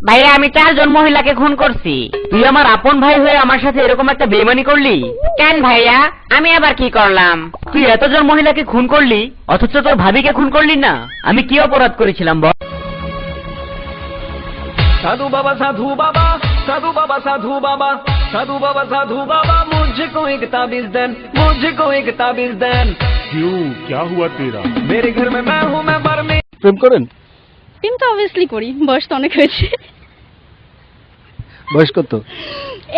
ভাইয়া আমি চারজন মহিলাকে খুন করছি তুই আমার আপন ভাই হয়ে আমার সাথে এরকম একটা বেমানি করলি কেন ভাইয়া আমি আবার কি করলাম তুই এতজন মহিলাকে খুন করলি অথচ তোর ভাবিকে খুন করলি না আমি কি অপরাধ করেছিলাম বল साधु बाबा साधु बाबा साधु बाबा साधु बाबा साधु बाबा साधु बाबा मुझको एक ताबीज देन मुझको एक ताबीज देन क्यों क्या हुआ तेरा मेरे घर में मैं हूँ मैं बर में প্রেম করেন প্রেম তো অবভিয়াসলি করি বয়স তো অনেক হয়েছে। বয়স কত?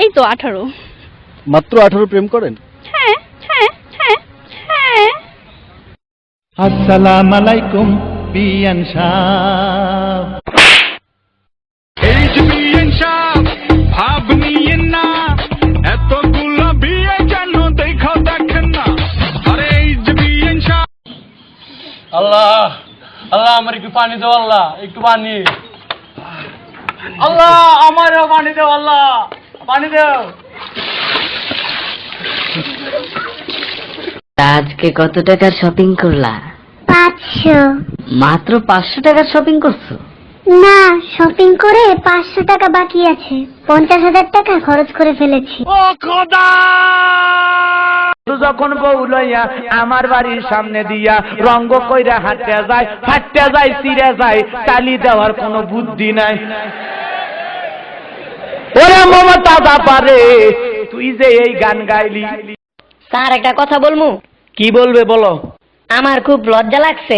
এই তো আঠারো। মাত্র আঠারো প্রেম করেন? হ্যাঁ হ্যাঁ হ্যাঁ হ্যাঁ। আসসালাম আলাইকুম বিয়ান সাহ। আল্লাহ আমার একটু পানি দাও আল্লাহ একটু পানি। আল্লাহ আমারও পানি দাও আল্লাহ পানি দাও। আজকে কত টাকার শপিং করলা? পাঁচশো। মাত্র পাঁচশো টাকার শপিং করছ? না শপিং করে পাঁচশো টাকা বাকি আছে। পঞ্চাশ হাজার টাকা খরচ করে ফেলেছি। যখন বউ লইয়া আমার বাড়ির সামনে দিয়া রঙ্গ কইরা হাঁটতে যায় হাঁটতে যায় সিরে যায় টালি দেওয়ার কোনো বুদ্ধি নাই। ওরে মমতা বাপারে তুই যে এই গান গাইলি। স্যার একটা কথা বলমু? কি বলবে বলো? আমার খুব লজ্জা লাগছে।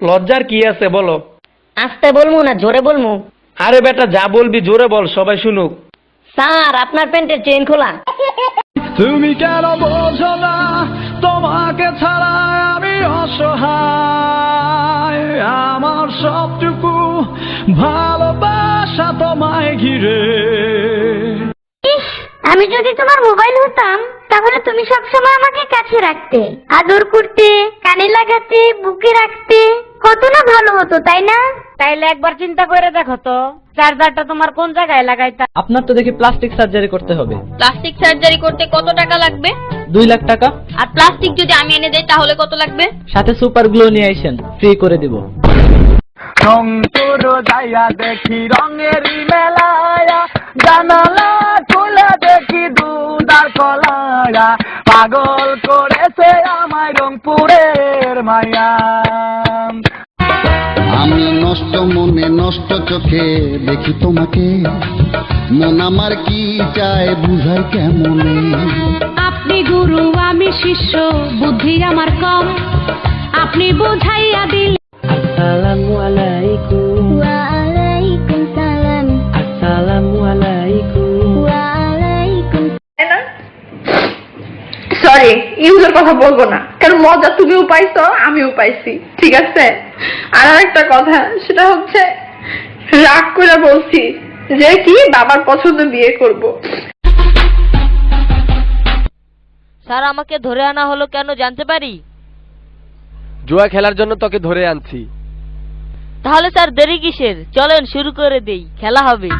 লজ্জার কি আছে বলো? আসতে বলমু না জোরে বলমু? আরে বেটা যা বলবি জোরে বল সবাই শুনুক। স্যার আপনার প্যান্টের চেন খোলা। তুমি কেন বোঝো না? তোমাকে ছাড়া আমি অসহায়। আমার সবটুকু ভালোবাসা তোমায় ঘিরে। আমি যদি তোমার মোবাইল হতাম, তাহলে তুমি সবসময় আমাকে কাছে রাখতে। আদর করতে, কানে লাগাতে, বুকে রাখতে। কত না ভালো হতো, তাই না? তাইলে একবার চিন্তা করে দেখো তো চার্জারটা তোমার কোন জায়গায় লাগাইতা? আপনার তো দেখি প্লাস্টিক সার্জারি করতে হবে। প্লাস্টিক সার্জারি করতে কত টাকা লাগবে? দুই লাখ টাকা। আর প্লাস্টিক যদি আমি এনে দেই তাহলে কত লাগবে? সাথে সুপার গ্লো নিয়ে আইসেন ফ্রি করে দিব। রংপুর যাইয়া দেখি রঙের মেলায়া জানালা খুলে দেখি দুদার কলায়া। পাগল করেছে আমায় রংপুরের মায়া। আমি নষ্ট মনে নষ্ট চোখে দেখি তোমাকে। মন আমার কি চায় বুঝায় কেমনে? আপনি গুরু আমি শিষ্য বুদ্ধি আমার কম। আপনি বুঝাইয়া দিল আসসালামু আলাইকুম। ইউজের কথা বলব না। কারণ মজা তুমিও পাইছো আমিও পাইছি। ঠিক আছে? আর একটা কথা সেটা হচ্ছে রাগ করে বলছি যে কি বাবার পছন্দ বিয়ে করব। স্যার আমাকে ধরে আনা হলো কেন জানতে পারি? জুয়া খেলার জন্য তোকে ধরে আনছি। তাহলে স্যার দেরি কিসের? চলেন শুরু করে দেই। খেলা হবে।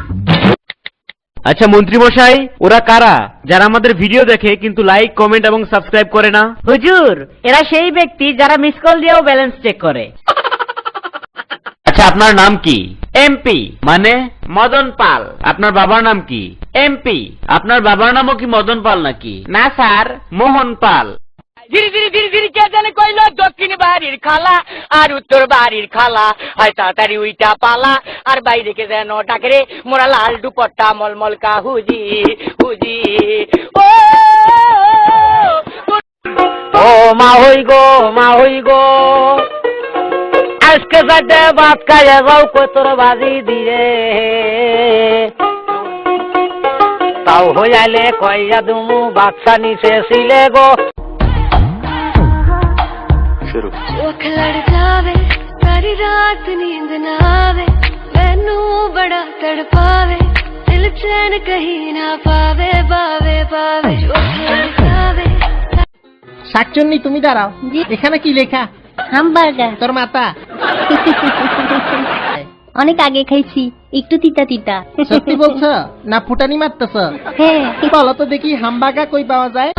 আচ্ছা মন্ত্রী মশাই ওরা কারা? যারা আমাদের ভিডিও দেখে কিন্তু লাইক কমেন্ট এবং সাবস্ক্রাইব করে না? হুজুর এরা সেই ব্যক্তি যারা মিস কল দিয়েও ব্যালেন্স চেক করে। আচ্ছা আপনার নাম কি? এমপি মানে? মদন পাল। আপনার বাবার নাম কি? এমপি আপনার বাবার নামও কি মদন পাল নাকি? না স্যার। মোহন পাল। ধীরে ধীরে ধীরে ধীরে কে জানে কইলো, দক্ষিণ বাড়ির খালা আর উত্তর বাড়ির খালা, হয় তাড়াতাড়ি উইটা পালা। আর বাইরে কে যেন ডাকে মোরা লাল দুপট্টা মলমল কা হুজি হুজি। ও ও, মা হই গো, মা হই গো। আজকে সাথে ভাত খাইয়া যাও, কতর বাজি দিয়ে তাও হইয়ালে কইয়া দুমু বাচ্চা নিচে ছিলে গো। ਅੱਖ ਲੜ ਜਾਵੇ ਸਾਰੀ ਰਾਤ ਨੀਂਦ ਨਾ ਆਵੇ ਮੈਨੂੰ ਬੜਾ ਤੜਪਾਵੇ ਦਿਲ ਚੈਨ ਕਹੀਂ ਨਾ ਪਾਵੇ ਪਾਵੇ ਪਾਵੇ ਅੱਖ ਲੜ ਜਾਵੇ শাকচন্নি তুমি দাঁড়াও এখানে কি লেখা হামবার্গার তোর মাতা অনেক আগে খাইছি একটু তিতা তিতা সত্যি বলছো না ফুটানি মারতেছ হ্যাঁ বলো তো দেখি হামবাগা কই পাওয়া যায়